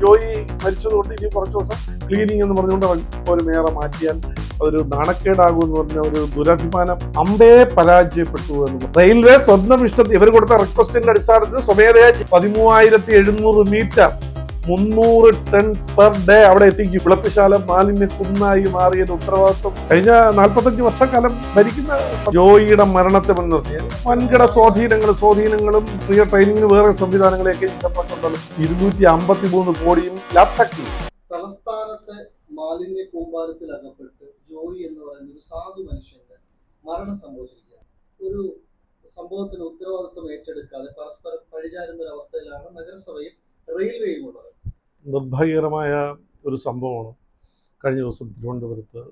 ജോയി മരിച്ചതുകൊണ്ട് ഇനി കുറച്ച് ദിവസം ക്ലീനിങ് എന്ന് പറഞ്ഞുകൊണ്ട് ഒരു മേയറെ മാറ്റിയാൽ അതൊരു നാണക്കേടാകും എന്ന് പറഞ്ഞ ഒരു ദുരഭിമാനം അമ്പേ പരാജയപ്പെട്ടു എന്ന് റെയിൽവേ സ്വന്തം ഇഷ്ടത്തിൽ ഇവർ കൊടുത്ത റിക്വസ്റ്റിന്റെ അടിസ്ഥാനത്തിൽ സ്വമേധയാ പതിമൂവായിരത്തി എഴുന്നൂറ് മീറ്റർ മുന്നൂറ് ടൺ പെർ ഡേ അവിടെ എത്തിക്കും വിളപ്പിശാല മാലിന്യ കുന്നായി ഉത്തരവാദിത്വം. കഴിഞ്ഞ നാൽപ്പത്തഞ്ച് വർഷക്കാലം ഭരിക്കുന്ന ജോയിയുടെ മരണത്തെ മുൻനിർത്തി. വൻകിട സ്വാധീനങ്ങൾ സ്വാധീനങ്ങളും പ്രിയ ട്രെയിനിങ്ങിന് വേറെ സംവിധാനങ്ങളെയൊക്കെ സംബന്ധിച്ചിടത്തോളം ഇരുന്നൂറ്റി അമ്പത്തി മൂന്ന് കോടിയും ലാപ്സാക്കി തലസ്ഥാനത്തെ മാലിന്യ കൂമ്പാരത്തിൽ അകപ്പെട്ട് ജോയി എന്ന് പറയുന്ന ഒരു സാധു മനുഷ്യന്റെ മരണം സംഭവിച്ചിരിക്കുകയാണ്. ഒരു സംഭവത്തിന് ഉത്തരവാദിത്വം ഏറ്റെടുക്കാതെ പരസ്പരം പഴിചാരുന്ന ഒരു അവസ്ഥയിലാണ് നഗരസഭയും റെയിൽവേയും ഉള്ളത്. നിർഭാഗ്യകരമായ ഒരു സംഭവമാണ് കഴിഞ്ഞ ദിവസം തിരുവനന്തപുരത്ത്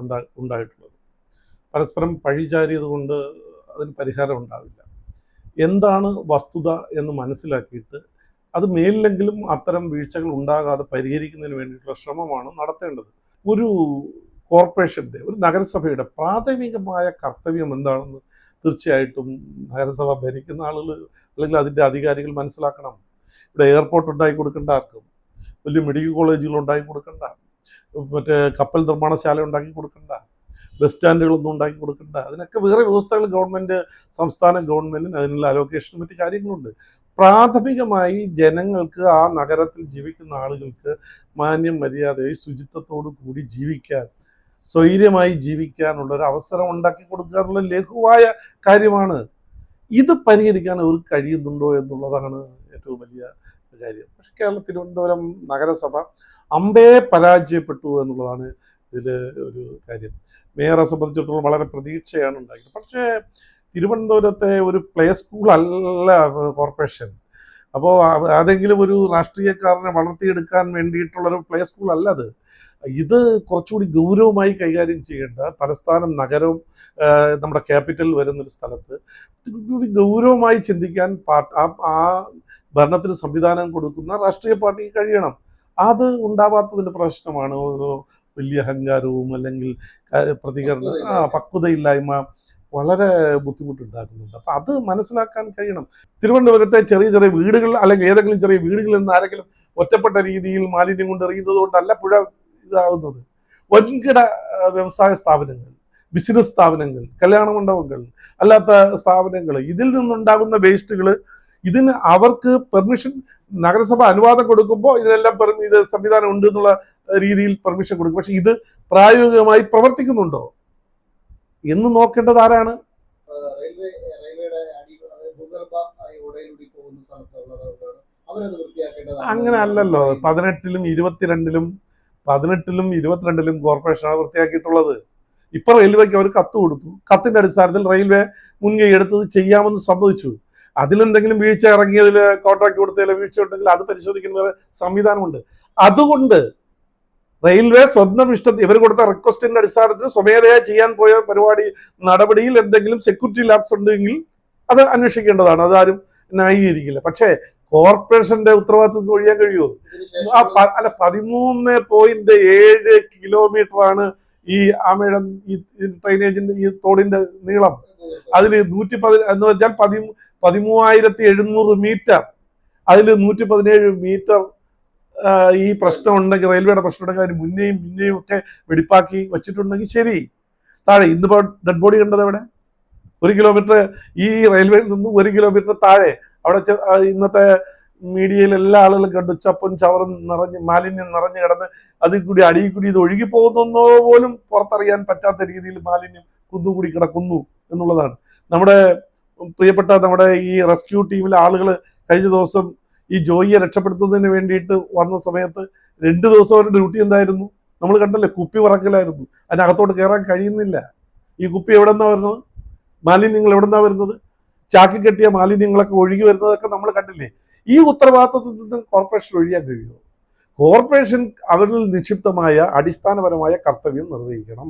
ഉണ്ടാ ഉണ്ടായിട്ടുള്ളത്. പരസ്പരം പഴിചാരിയത് കൊണ്ട് അതിന് പരിഹാരം ഉണ്ടാവില്ല. എന്താണ് വസ്തുത എന്ന് മനസ്സിലാക്കിയിട്ട് അത് മേലിലെങ്കിലും അത്തരം വീഴ്ചകൾ ഉണ്ടാകാതെ പരിഹരിക്കുന്നതിന് വേണ്ടിയിട്ടുള്ള ശ്രമമാണ് നടത്തേണ്ടത്. ഒരു കോർപ്പറേഷന്റെ ഒരു നഗരസഭയുടെ പ്രാഥമികമായ കർത്തവ്യം എന്താണെന്ന് തീർച്ചയായിട്ടും നഗരസഭ ഭരിക്കുന്ന ആളുകൾ അല്ലെങ്കിൽ അതിന്റെ അധികാരികൾ മനസ്സിലാക്കണം. ഇവിടെ എയർപോർട്ട് ഉണ്ടാക്കി കൊടുക്കേണ്ട ആർക്കും വലിയ മെഡിക്കൽ കോളേജുകൾ ഉണ്ടാക്കി കൊടുക്കണ്ട. മറ്റേ കപ്പൽ നിർമ്മാണശാല ഉണ്ടാക്കി കൊടുക്കണ്ട. ബസ് സ്റ്റാൻഡുകളൊന്നും ഉണ്ടാക്കി കൊടുക്കണ്ട. അതിനൊക്കെ വേറെ വ്യവസ്ഥകൾ ഗവൺമെന്റ് സംസ്ഥാന ഗവൺമെന്റിന് അതിനുള്ള അലോക്കേഷനും മറ്റു കാര്യങ്ങളുണ്ട്. പ്രാഥമികമായി ജനങ്ങൾക്ക് ആ നഗരത്തിൽ ജീവിക്കുന്ന ആളുകൾക്ക് മാന്യം മര്യാദയായി ശുചിത്വത്തോടു കൂടി ജീവിക്കാൻ സ്വൈര്യമായി ജീവിക്കാനുള്ള ഒരു അവസരം ഉണ്ടാക്കി കൊടുക്കുക എന്നുള്ള ലഘുവായ കാര്യമാണ്. ഇത് പരിഹരിക്കാൻ അവർക്ക് കഴിയുന്നുണ്ടോ എന്നുള്ളതാണ് ഏറ്റവും വലിയ കാര്യം. പക്ഷെ കേരള തിരുവനന്തപുരം നഗരസഭ അമ്പേ പരാജയപ്പെട്ടു എന്നുള്ളതാണ് ഇതിൽ ഒരു കാര്യം. മേയറെ സംബന്ധിച്ചിടത്തോളം വളരെ പ്രതീക്ഷയാണ് ഉണ്ടാക്കിയത്. പക്ഷേ തിരുവനന്തപുരത്തെ ഒരു പ്ലേ സ്കൂൾ അല്ല കോർപ്പറേഷൻ. അപ്പോൾ ഏതെങ്കിലും ഒരു രാഷ്ട്രീയക്കാരനെ വളർത്തിയെടുക്കാൻ വേണ്ടിയിട്ടുള്ളൊരു പ്ലേ സ്കൂൾ അല്ല അത്. ഇത് കുറച്ചുകൂടി ഗൗരവമായി കൈകാര്യം ചെയ്യേണ്ട തലസ്ഥാനം നഗരവും നമ്മുടെ ക്യാപിറ്റൽ വരുന്നൊരു സ്ഥലത്ത്. കുറച്ചുകൂടി ഗൗരവമായി ചിന്തിക്കാൻ ആ ഭരണത്തിന് സംവിധാനം കൊടുക്കുന്ന രാഷ്ട്രീയ പാർട്ടി കഴിയണം. അത് ഉണ്ടാവാത്തതിന്റെ പ്രശ്നമാണ് ഒരു വലിയ അഹങ്കാരവും അല്ലെങ്കിൽ പ്രതികരണം ആ പക്വതയില്ലായ്മ. വളരെ ബുദ്ധിമുട്ടുണ്ടാക്കുന്നുണ്ട്. അപ്പം അത് മനസ്സിലാക്കാൻ കഴിയണം. തിരുവനന്തപുരത്തെ ചെറിയ ചെറിയ വീടുകൾ അല്ലെങ്കിൽ ഏതെങ്കിലും ചെറിയ വീടുകളിൽ നിന്ന് ആരെങ്കിലും ഒറ്റപ്പെട്ട രീതിയിൽ മാലിന്യം കൊണ്ട് എറിയുന്നത് കൊണ്ടല്ല പുഴ ഇതാകുന്നത് വൻകിട വ്യവസായ സ്ഥാപനങ്ങൾ ബിസിനസ് സ്ഥാപനങ്ങൾ കല്യാണ മണ്ഡപങ്ങൾ അല്ലാത്ത സ്ഥാപനങ്ങൾ ഇതിൽ നിന്നുണ്ടാകുന്ന വേസ്റ്റുകൾ ഇതിന് അവർക്ക് പെർമിഷൻ നഗരസഭ അനുവാദം കൊടുക്കുമ്പോൾ ഇതിനെല്ലാം ഇത് സംവിധാനം ഉണ്ട് എന്നുള്ള രീതിയിൽ പെർമിഷൻ കൊടുക്കും. പക്ഷെ ഇത് പ്രായോഗികമായി പ്രവർത്തിക്കുന്നുണ്ടോ? എന്ന് നോക്കേണ്ടത് ആരാണ്? അങ്ങനെ അല്ലല്ലോ. പതിനെട്ടിലും ഇരുപത്തിരണ്ടിലും പതിനെട്ടിലും ഇരുപത്തിരണ്ടിലും കോർപ്പറേഷനാണ് വൃത്തിയാക്കിയിട്ടുള്ളത്. ഇപ്പൊ റെയിൽവേക്ക് അവർ കത്ത് കൊടുത്തു. കത്തിന്റെ അടിസ്ഥാനത്തിൽ റെയിൽവേ മുൻകൈ എടുത്തത് ചെയ്യാമെന്ന് സമ്മതിച്ചു. അതിലെന്തെങ്കിലും വീഴ്ച ഇറങ്ങിയതിൽ കോൺട്രാക്ട് കൊടുത്തതിൽ വീഴ്ച ഉണ്ടെങ്കിൽ അത് പരിശോധിക്കുന്ന സംവിധാനമുണ്ട്. അതുകൊണ്ട് റെയിൽവേ സ്വന്തം ഇഷ്ടത്തിൽ ഇവർ കൊടുത്ത റിക്വസ്റ്റിന്റെ അടിസ്ഥാനത്തിൽ സ്വമേധയാ ചെയ്യാൻ പോയ പരിപാടി നടപടിയിൽ എന്തെങ്കിലും സെക്യൂരിറ്റി ലാബ്സ് ഉണ്ടെങ്കിൽ അത് അന്വേഷിക്കേണ്ടതാണ്. അതാരും ന്യായീകരിക്കില്ല. പക്ഷേ കോർപ്പറേഷന്റെ ഉത്തരവാദിത്വം ഒഴിയാൻ കഴിയുമോ? ആ അല്ല പതിമൂന്ന് പോയിന്റ് ഏഴ് കിലോമീറ്റർ ആണ് ഈ ആമയുടെ ഈ ഈ ഡ്രൈനേജിന്റെ ഈ തോടിന്റെ നീളം. അതിൽ നൂറ്റി പതി എന്ന് വെച്ചാൽ പതി പതിമൂവായിരത്തി എഴുന്നൂറ് മീറ്റർ. അതിൽ നൂറ്റി പതിനേഴ് മീറ്റർ ഈ പ്രശ്നം ഉണ്ടെങ്കിൽ റെയിൽവേയുടെ പ്രശ്നം ഉണ്ടെങ്കിൽ അതിന് മുന്നേയും പിന്നെയും ഒക്കെ വെടിപ്പാക്കി വെച്ചിട്ടുണ്ടെങ്കിൽ ശരി. താഴെ ഇന്നിപ്പോൾ ഡെഡ് ബോഡി കണ്ടത് എവിടെ? ഒരു കിലോമീറ്റർ ഈ റെയിൽവേയിൽ നിന്നും ഒരു കിലോമീറ്റർ താഴെ. അവിടെ ഇന്നത്തെ മീഡിയയിൽ എല്ലാ ആളുകളും കണ്ടു. ചപ്പും ചവറും നിറഞ്ഞ് മാലിന്യം നിറഞ്ഞു കിടന്ന് അതിൽ കൂടി അടിയിൽ കൂടി ഇത് ഒഴുകി പോകുന്നോ പോലും പുറത്തറിയാൻ പറ്റാത്ത രീതിയിൽ മാലിന്യം കുന്നുകൂടി കിടക്കുന്നു എന്നുള്ളതാണ്. നമ്മുടെ പ്രിയപ്പെട്ട നമ്മുടെ ഈ റെസ്ക്യൂ ടീമിലെ ആളുകൾ കഴിഞ്ഞ ദിവസം ഈ ജോയിയെ രക്ഷപ്പെടുത്തുന്നതിന് വേണ്ടിയിട്ട് വന്ന സമയത്ത് രണ്ട് ദിവസം അവരുടെ ഡ്യൂട്ടി എന്തായിരുന്നു? നമ്മൾ കണ്ടല്ലേ കുപ്പി പറക്കലായിരുന്നു. അതിനകത്തോട്ട് കയറാൻ കഴിയുന്നില്ല. ഈ കുപ്പി എവിടെ നിന്നാണ് വരുന്നത്? മാലിന്യങ്ങൾ എവിടെ നിന്നാണ് വരുന്നത്? ചാക്കി കെട്ടിയ മാലിന്യങ്ങളൊക്കെ ഒഴുകി വരുന്നതൊക്കെ നമ്മൾ കണ്ടില്ലേ? ഈ ഉത്തരവാദിത്വത്തിൽ നിന്ന് കോർപ്പറേഷൻ ഒഴിയാൻ കഴിയുമോ? കോർപ്പറേഷൻ അവരിൽ നിക്ഷിപ്തമായ അടിസ്ഥാനപരമായ കർത്തവ്യം നിർവഹിക്കണം.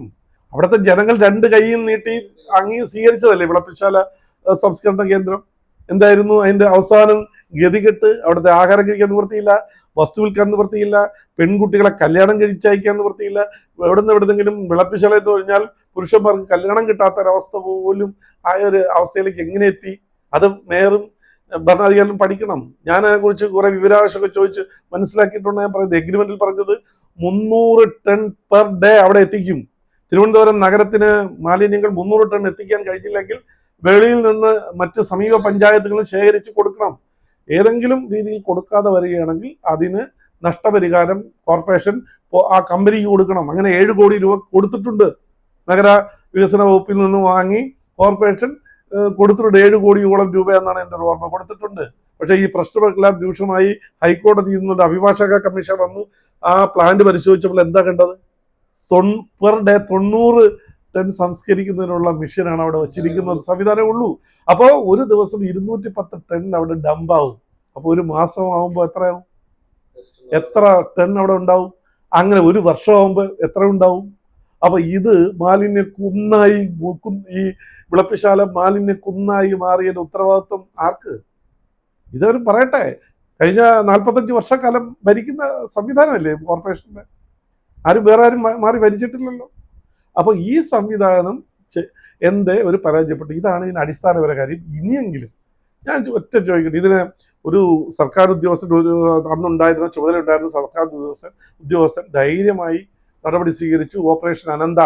അവിടുത്തെ ജനങ്ങൾ രണ്ട് കൈയും നീട്ടി അങ്ങീ സ്വീകരിച്ചതല്ലേ വിളപ്പിശാല ഏഹ്, സംസ്കരണ കേന്ദ്രം എന്തായിരുന്നു? അതിന്റെ അവസാനം ഗതികെട്ട് അവിടുത്തെ ആഹാരം കഴിക്കാൻ നിവൃത്തിയില്ല വസ്തു വിൽക്കാൻ നിവൃത്തിയില്ല പെൺകുട്ടികളെ കല്യാണം കഴിച്ചയക്കാൻ നിവൃത്തിയില്ല. എവിടെ നിന്ന് എവിടെന്നെങ്കിലും വിളപ്പിശാല എന്ന് പറഞ്ഞാൽ പുരുഷന്മാർക്ക് കല്യാണം കിട്ടാത്തൊരവസ്ഥ പോലും ആയ ഒരു അവസ്ഥയിലേക്ക് എങ്ങനെ എത്തി? അത് മേയറും ഭരണാധികാരികളും പഠിക്കണം. ഞാൻ അതിനെക്കുറിച്ച് കുറെ വിവരാവകാശമൊക്കെ ചോദിച്ച് മനസ്സിലാക്കിയിട്ടുണ്ട്. ഞാൻ പറയുന്നത് എഗ്രിമെന്റിൽ പറഞ്ഞത് മുന്നൂറ് ടൺ പെർ ഡേ അവിടെ എത്തിക്കും. തിരുവനന്തപുരം നഗരത്തിന് മാലിന്യങ്ങൾ മുന്നൂറ് ടൺ എത്തിക്കാൻ കഴിഞ്ഞില്ലെങ്കിൽ വെളിയിൽ നിന്ന് മറ്റ് സമീപ പഞ്ചായത്തുകൾ ശേഖരിച്ച് കൊടുക്കണം. ഏതെങ്കിലും രീതിയിൽ കൊടുക്കാതെ വരികയാണെങ്കിൽ അതിന് നഷ്ടപരിഹാരം കോർപ്പറേഷൻ ആ കമ്പനിക്ക് കൊടുക്കണം. അങ്ങനെ ഏഴ് കോടി രൂപ കൊടുത്തിട്ടുണ്ട്. നഗര വികസന വകുപ്പിൽ നിന്ന് വാങ്ങി കോർപ്പറേഷൻ കൊടുത്തിട്ടുണ്ട്. ഏഴ് കോടിയോളം രൂപ എന്നാണ് എന്റെ ഒരു ഓർമ്മ കൊടുത്തിട്ടുണ്ട്. പക്ഷേ ഈ പ്രശ്നമെല്ലാം രൂക്ഷമായി ഹൈക്കോടതി നിന്നുള്ള അഭിഭാഷക കമ്മീഷൻ വന്നു. ആ പ്ലാന്റ് പരിശോധിച്ചപ്പോൾ എന്താ കണ്ടത്? തൊൺ പെർ ഡേ തൊണ്ണൂറ് ടൺ സംസ്കരിക്കുന്നതിനുള്ള മിഷനാണ് അവിടെ വെച്ചിരിക്കുന്നത്. സംവിധാനമേ ഉള്ളൂ. അപ്പോൾ ഒരു ദിവസം ഇരുന്നൂറ്റി പത്ത് ടൺ അവിടെ ഡംപാവും. അപ്പോൾ ഒരു മാസം ആവുമ്പോൾ എത്രയാവും എത്ര ടൺ അവിടെ ഉണ്ടാവും? അങ്ങനെ ഒരു വർഷമാകുമ്പോൾ എത്ര ഉണ്ടാവും? അപ്പൊ ഇത് മാലിന്യ കുന്നായി ഈ വിളപ്പിശാല മാലിന്യ കുന്നായി മാറിയതിന്റെ ഉത്തരവാദിത്വം ആർക്ക്? ഇതവരും പറയട്ടെ. കഴിഞ്ഞ നാൽപ്പത്തഞ്ച് വർഷക്കാലം ഭരിക്കുന്ന സംവിധാനമല്ലേ കോർപ്പറേഷന്റെ ആരും വേറെ ആരും മാറി ഭരിച്ചിട്ടില്ലല്ലോ. അപ്പൊ ഈ സംവിധാനം എന്ത് ഒരു പരാജയപ്പെട്ടു. ഇതാണ് ഇതിന് അടിസ്ഥാനപര കാര്യം. ഇനിയെങ്കിലും ഞാൻ ഒറ്റ ചോദിക്കട്ടെ. ഇതിന് ഒരു സർക്കാർ ഉദ്യോഗസ്ഥൻ ഒരു അന്നുണ്ടായിരുന്ന ചുമതല ഉണ്ടായിരുന്ന സർക്കാർ ഉദ്യോഗസ്ഥൻ ഉദ്യോഗസ്ഥൻ ധൈര്യമായി നടപടി സ്വീകരിച്ചു. ഓപ്പറേഷൻ അനന്ത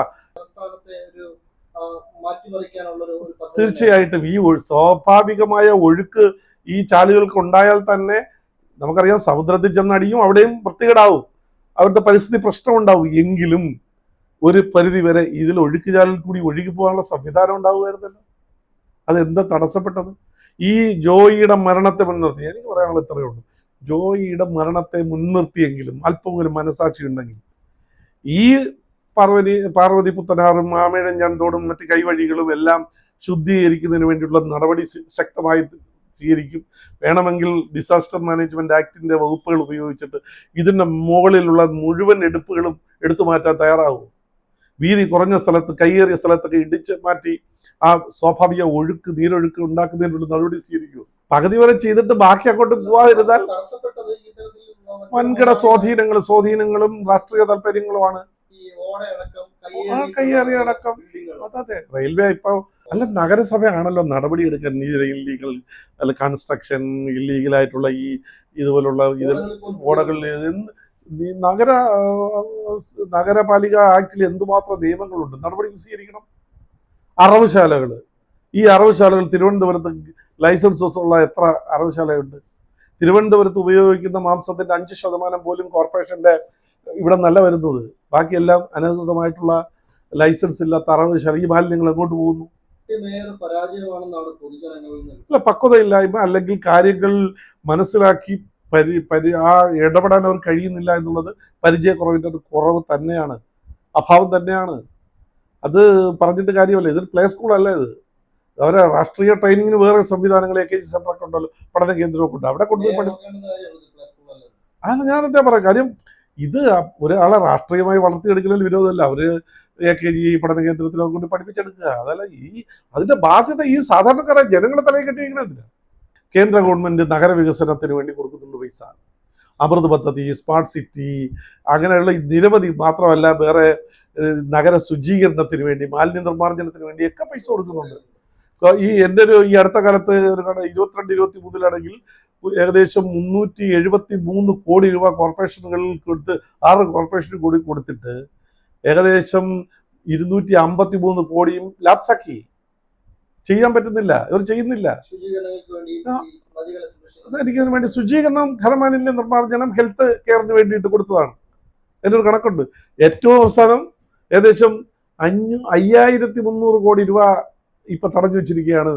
തീർച്ചയായിട്ടും ഈ സ്വാഭാവികമായ ഒഴുക്ക് ഈ ചാലുകൾക്ക് ഉണ്ടായാൽ തന്നെ നമുക്കറിയാം സമുദ്രത്തിൽ ചെന്നടിയും അവിടെയും വൃത്തികേടാവും. അവിടുത്തെ പരിസ്ഥിതി പ്രശ്നം ഉണ്ടാവും എങ്കിലും ഒരു പരിധി വരെ ഇതിൽ ഒഴുക്ക് ചാലിൽ കൂടി ഒഴുകി പോകാനുള്ള സംവിധാനം ഉണ്ടാവുമായിരുന്നല്ലോ. അതെന്താ തടസ്സപ്പെട്ടത്? ഈ ജോയിയുടെ മരണത്തെ മുൻനിർത്തി. എനിക്ക് പറയാനുള്ള ഇത്രയേ ഉള്ളൂ. ജോയിയുടെ മരണത്തെ മുൻനിർത്തിയെങ്കിലും അല്പം ഒരു മനസാക്ഷി ഉണ്ടെങ്കിൽ ഈ പാർവതി പാർവതി പുത്തനാറും മാമേഴൻ ഞണ്ടോടും മറ്റ് കൈവഴികളും എല്ലാം ശുദ്ധീകരിക്കുന്നതിന് വേണ്ടിയുള്ള നടപടി ശക്തമായി സ്വീകരിക്കും. വേണമെങ്കിൽ ഡിസാസ്റ്റർ മാനേജ്മെന്റ് ആക്ടിന്റെ വകുപ്പുകൾ ഉപയോഗിച്ചിട്ട് ഇതിന്റെ മുകളിലുള്ള മുഴുവൻ എടുപ്പുകളും എടുത്തു മാറ്റാൻ തയ്യാറാകും. വീതി കുറഞ്ഞ സ്ഥലത്ത് കയ്യേറിയ സ്ഥലത്തൊക്കെ ഇടിച്ച് മാറ്റി ആ സ്വാഭാവിക ഒഴുക്ക് നീരൊഴുക്ക് ഉണ്ടാക്കുന്നതിനുള്ള നടപടി സ്വീകരിക്കും. പകുതി വരെ ചെയ്തിട്ട് ബാക്കി അങ്ങോട്ട് പോവാതിരുന്നാൽ വൻകിട സ്വാധീനങ്ങൾ സ്വാധീനങ്ങളും രാഷ്ട്രീയ താല്പര്യങ്ങളുമാണ്. കയ്യേറിയ അടക്കം. അതെ റെയിൽവേ ഇപ്പൊ അല്ല നഗരസഭയാണല്ലോ നടപടി എടുക്കാൻ ഈ ഇല്ലീഗൽ അല്ല കൺസ്ട്രക്ഷൻ ഇല്ലീഗലായിട്ടുള്ള ഈ ഇതുപോലുള്ള ഇതിൽ ഓടകളിൽ നഗര നഗരപാലിക ആക്ടിൽ എന്തുമാത്രം നിയമങ്ങളുണ്ട്? നടപടി സ്വീകരിക്കണം അറവുശാലകൾ ഈ അറവുശാലകൾ തിരുവനന്തപുരത്ത് ലൈസൻസ് ഉള്ള എത്ര അറവുശാലയുണ്ട് തിരുവനന്തപുരത്ത് ഉപയോഗിക്കുന്ന മാംസത്തിന്റെ അഞ്ച് ശതമാനം പോലും കോർപ്പറേഷന്റെ ഇവിടെ നല്ല വരുന്നത്. ബാക്കിയെല്ലാം അനധികൃതമായിട്ടുള്ള ലൈസൻസ് ഇല്ലാത്ത അറവുശാല ഈ മാലിന്യങ്ങൾ എങ്ങോട്ട് പോകുന്നു? അല്ല പക്വതയില്ലായ്മ അല്ലെങ്കിൽ കാര്യങ്ങൾ മനസ്സിലാക്കി പരി പരി ആ ഇടപെടാൻ അവർ കഴിയുന്നില്ല എന്നുള്ളത് പരിചയക്കുറവിന്റെ ഒരു കുറവ് തന്നെയാണ്. അഭാവം തന്നെയാണ്. അത് പറഞ്ഞിട്ട് കാര്യമല്ല. ഇതൊരു പ്ലേ സ്കൂളല്ല ഇത്. അവരെ രാഷ്ട്രീയ ട്രെയിനിങ്ങിന് വേറെ സംവിധാനങ്ങൾ എ കെ ജി സെന്ററൊക്കെ ഉണ്ടല്ലോ. പഠന കേന്ദ്രമൊക്കെ ഉണ്ട്. അവിടെ കൊണ്ടുപോയി പഠി അങ്ങനെ. ഞാൻ എന്താ പറയാം? കാര്യം ഇത് ഒരാളെ രാഷ്ട്രീയമായി വളർത്തിയെടുക്കുന്നതിൽ വിരോധമല്ല. അവർ എ കെ ജി പഠന കേന്ദ്രത്തിലൊക്കെ കൊണ്ട് പഠിപ്പിച്ചെടുക്കുക. അതല്ല ഈ അതിന്റെ ബാധ്യത ഈ സാധാരണക്കാരായ ജനങ്ങളെ തലയിൽ കെട്ടിയിരിക്കണതില്ല കേന്ദ്ര ഗവൺമെന്റ് നഗരവികസനത്തിന് വേണ്ടി കൊടുക്കുന്നുണ്ട് പൈസ. അമൃത് പദ്ധതി സ്മാർട്ട് സിറ്റി അങ്ങനെയുള്ള നിരവധി മാത്രമല്ല വേറെ നഗര ശുചീകരണത്തിന് വേണ്ടി മാലിന്യ നിർമ്മാർജനത്തിന് വേണ്ടി ഒക്കെ പൈസ കൊടുക്കുന്നുണ്ട്. ഈ എന്റെ ഒരു ഈ അടുത്ത കാലത്ത് ഒരു ഇരുപത്തിരണ്ട് ഇരുപത്തി മൂന്നിലാണെങ്കിൽ ഏകദേശം മുന്നൂറ്റി എഴുപത്തി മൂന്ന് കോടി രൂപ കോർപ്പറേഷനുകളിൽ കൊടുത്ത് ആറ് കോർപ്പറേഷന് കൂടി കൊടുത്തിട്ട് ഏകദേശം ഇരുന്നൂറ്റി അമ്പത്തി മൂന്ന് കോടിയും ലാപ്സാക്കി. ചെയ്യാൻ പറ്റുന്നില്ല. ഇവർ ചെയ്യുന്നില്ല. എനിക്കതിന് വേണ്ടി ശുചീകരണം ഖരമാലിന്യ നിർമ്മാർജനം ഹെൽത്ത് കെയറിന് വേണ്ടിയിട്ട് കൊടുത്തതാണ്. എന്റെ ഒരു കണക്കുണ്ട്. ഏറ്റവും അവസാനം ഏകദേശം അഞ്ഞൂ അയ്യായിരത്തി മുന്നൂറ് കോടി രൂപ ഇപ്പൊ തടഞ്ഞു വെച്ചിരിക്കുകയാണ്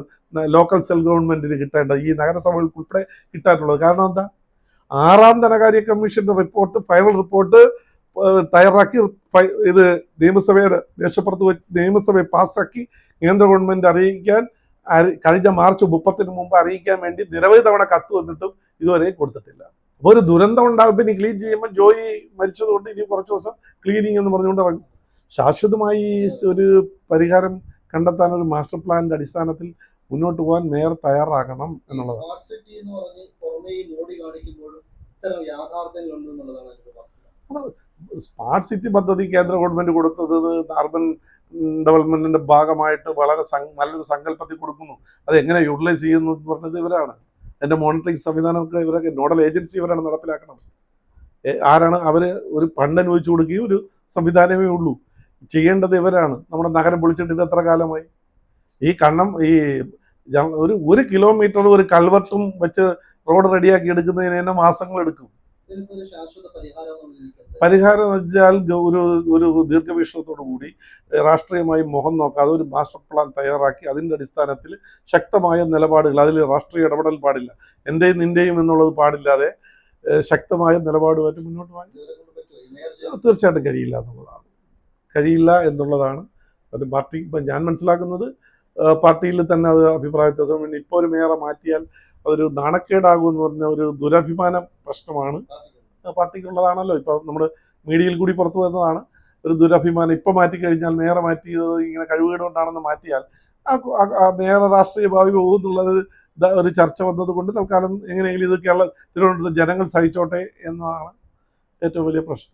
ലോക്കൽ സെൽ ഗവൺമെന്റിന് കിട്ടേണ്ടത് ഈ നഗരസഭകൾക്ക് ഉൾപ്പെടെ കിട്ടാനുള്ളത്. കാരണം എന്താ? ആറാം ധനകാര്യ കമ്മീഷന്റെ റിപ്പോർട്ട് ഫൈനൽ റിപ്പോർട്ട് തയ്യാറാക്കി ഇത് നിയമസഭയുടെ ദേശപ്പുറത്ത് വെച്ച് നിയമസഭയെ പാസ്സാക്കി കേന്ദ്ര ഗവൺമെന്റ് അറിയിക്കാൻ കഴിഞ്ഞ മാർച്ച് മുപ്പത്തിന് മുമ്പ് അറിയിക്കാൻ വേണ്ടി നിരവധി തവണ കത്ത് വന്നിട്ടും ഇതുവരെ കൊടുത്തിട്ടില്ല. അപ്പോൾ ഒരു ദുരന്തം ഉണ്ടാകും. ഇനി ക്ലീൻ ചെയ്യുമ്പോൾ ജോയി മരിച്ചതുകൊണ്ട് ഇനി കുറച്ച് ദിവസം ക്ലീനിങ് എന്ന് പറഞ്ഞുകൊണ്ട് ഇറങ്ങും. ശാശ്വതമായി ഒരു പരിഹാരം കണ്ടെത്താൻ ഒരു മാസ്റ്റർ പ്ലാനിന്റെ അടിസ്ഥാനത്തിൽ മുന്നോട്ട് പോകാൻ മേയർ തയ്യാറാകണം എന്നുള്ളതാണ് സ്മാർട്ട് സിറ്റി പദ്ധതി കേന്ദ്ര ഗവൺമെന്റ് കൊടുത്തത് അർബൻ ഡെവലപ്മെന്റിന്റെ ഭാഗമായിട്ട് വളരെ നല്ലൊരു സങ്കല്പത്തിൽ കൊടുക്കുന്നു. അത് എങ്ങനെ യൂട്ടിലൈസ് ചെയ്യുന്നു എന്ന് പറഞ്ഞത് ഇവരാണ്. എന്റെ മോണിറ്ററിംഗ് സംവിധാനമൊക്കെ ഇവരൊക്കെ നോഡൽ ഏജൻസി ഇവരാണ് നടപ്പിലാക്കണം ആരാണ് അവർ ഒരു ഫണ്ട് അനുവദിച്ചു കൊടുക്കുകയും ഒരു സംവിധാനമേ ഉള്ളൂ. ചെയ്യേണ്ടത് ഇവരാണ്. നമ്മുടെ നഗരം പൊളിച്ചിട്ട് ഇത് എത്ര കാലമായി? ഈ കണ്ണം ഈ ഒരു ഒരു കിലോമീറ്റർ ഒരു കൾവർട്ടും വെച്ച് റോഡ് റെഡിയാക്കി എടുക്കുന്നതിന് തന്നെ മാസങ്ങൾ എടുക്കും. പരിഹാരം എന്ന് വെച്ചാൽ ഒരു ഒരു ദീർഘവീക്ഷണത്തോടു കൂടി രാഷ്ട്രീയമായി മുഖം നോക്കാതെ ഒരു മാസ്റ്റർ പ്ലാൻ തയ്യാറാക്കി അതിന്റെ അടിസ്ഥാനത്തിൽ ശക്തമായ നിലപാടുകൾ അതിൽ രാഷ്ട്രീയ ഇടപെടൽ പാടില്ല. എന്റെയും നിന്റെയും എന്നുള്ളത് പാടില്ലാതെ ശക്തമായ നിലപാടുമായിട്ട് മുന്നോട്ട് പോകാൻ ചെയ്യാൻ തീർച്ചയായിട്ടും കഴിയില്ല എന്നുള്ളതാണ്. കഴിയില്ല എന്നുള്ളതാണ്. ഒരു പാർട്ടി ഇപ്പം ഞാൻ മനസ്സിലാക്കുന്നത് പാർട്ടിയിൽ തന്നെ അത് അഭിപ്രായ വ്യത്യാസം. വേണ്ടി ഇപ്പോൾ ഒരു മേയറെ മാറ്റിയാൽ അതൊരു നാണക്കേടാകും എന്ന് പറഞ്ഞ ഒരു ദുരഭിമാന പ്രശ്നമാണ്. പാർട്ടിക്കുള്ളതാണല്ലോ. ഇപ്പൊ നമ്മൾ മീഡിയയിൽ കൂടി പുറത്തു വന്നതാണ് ഒരു ദുരഭിമാനം ഇപ്പം മാറ്റിക്കഴിഞ്ഞാൽ മേയറെ മാറ്റിയത് ഇങ്ങനെ കഴിവുകേട് കൊണ്ടാണെന്ന് മാറ്റിയാൽ ആ മേയറെ രാഷ്ട്രീയ ഭാവി പോകുന്നുള്ളത് ഒരു ചർച്ച വന്നത് കൊണ്ട് തൽക്കാലം എങ്ങനെയെങ്കിലും ഇത് കേരള തിരുവനന്തപുരത്ത് ജനങ്ങൾ സഹിച്ചോട്ടെ എന്നതാണ് ഏറ്റവും വലിയ പ്രശ്നം.